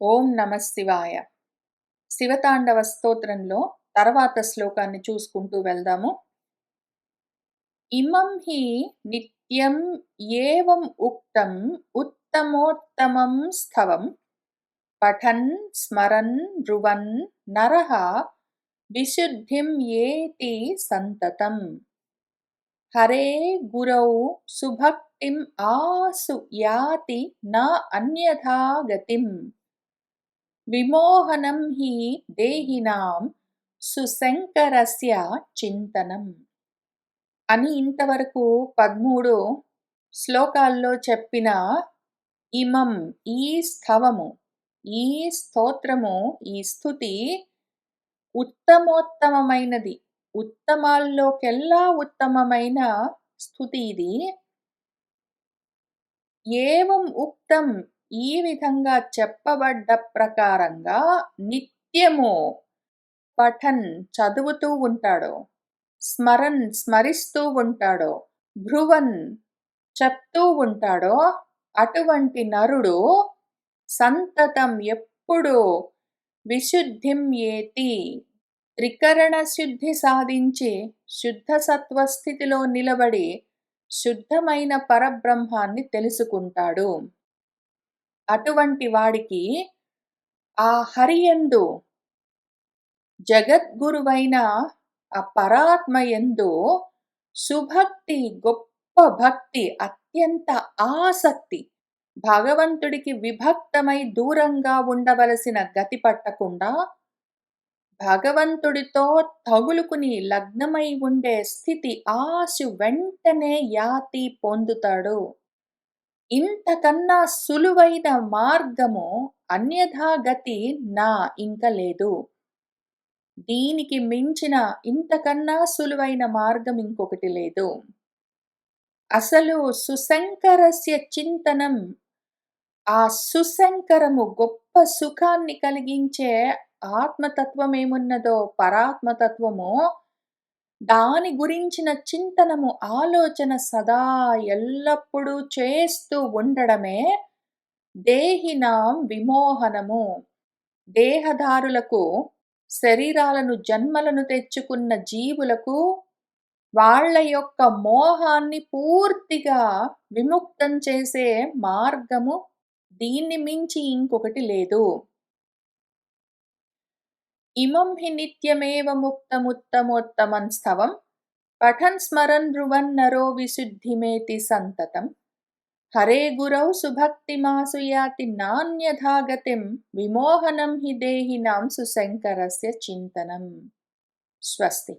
ఓం నమ శివాయ. శివతాండవ స్తోత్రంలో తర్వాత శ్లోకాన్ని చూసుకుంటూ వెళ్దాము. ఇమం హి నిత్యం ఏవం ఉక్తం ఉత్తమోత్తమం స్థవం పఠన్ స్మరన్ రువన్ నరహ విశుద్ధిం ఏతి సంతతం. హరే గురౌ సుభక్తిం ఆసు యాతి నా అన్యథా గతిం. విమోహనం హి దేహినాం సుశంకరస్య చింతనం అని ఇంతవరకు పదమూడు శ్లోకాల్లో చెప్పిన ఇమం ఈ స్థవము ఈ స్తోత్రము ఈ స్థుతి ఉత్తమోత్తమమైనది. ఉత్తమాల్లోకెల్లా ఉత్తమమైన స్థుతి ఇది. ఏవం ఉక్తం ఈ విధంగా చెప్పబడ్డ ప్రకారంగా నిత్యము పఠన్ చదువుతూ ఉంటాడో స్మరన్ స్మరిస్తూ ఉంటాడో భ్రువన్ చెప్తూ ఉంటాడో అటువంటి నరుడు సంతతం ఎప్పుడు విశుద్ధిం ఏతి త్రికరణ శుద్ధి సాధించి శుద్ధ సత్వస్థితిలో నిలబడి శుద్ధమైన పరబ్రహ్మాన్ని తెలుసుకుంటాడు. అటువంటి వాడికి ఆ హరియందు జగద్గురువైన ఆ పరాత్మ ఎందు సుభక్తి గొప్ప భక్తి అత్యంత ఆసక్తి భగవంతుడికి విభక్తమై దూరంగా ఉండవలసిన గతి పట్టకుండా భగవంతుడితో తగులుకుని లగ్నమై ఉండే స్థితి ఆశు వెంటనే యాతి పొందుతాడు. ఇంతకన్నా సులువైన మార్గము అన్యథాగతి నా ఇంక లేదు. దీనికి మించిన ఇంతకన్నా సులువైన మార్గం ఇంకొకటి లేదు. అసలు సుశంకరస్య చింతనం ఆ సుశంకరము గొప్ప సుఖాన్ని కలిగించే ఆత్మతత్వమేమున్నదో పరాత్మతత్వము దాని గురించిన చింతనము ఆలోచన సదా ఎల్లప్పుడూ చేస్తూ ఉండడమే దేహినాం విమోహనము. దేహదారులకు శరీరాలను జన్మలను తెచ్చుకున్న జీవులకు వాళ్ళ యొక్క మోహాన్ని పూర్తిగా విముక్తం చేసే మార్గము దీన్ని మించి ఇంకొకటి లేదు. ఇమం హి నిత్యమేవ ముక్తముత్తమోత్తమం స్థవం పఠన్ స్మరన్ రువన్ నరో విశుద్ధిమేతి సంతతం హరే గురౌ సుభక్తిమాసు యాతి నాణ్యథాగతిం విమోహనం హి దేహినాం సుశంకరస్య చింతనం స్వస్తి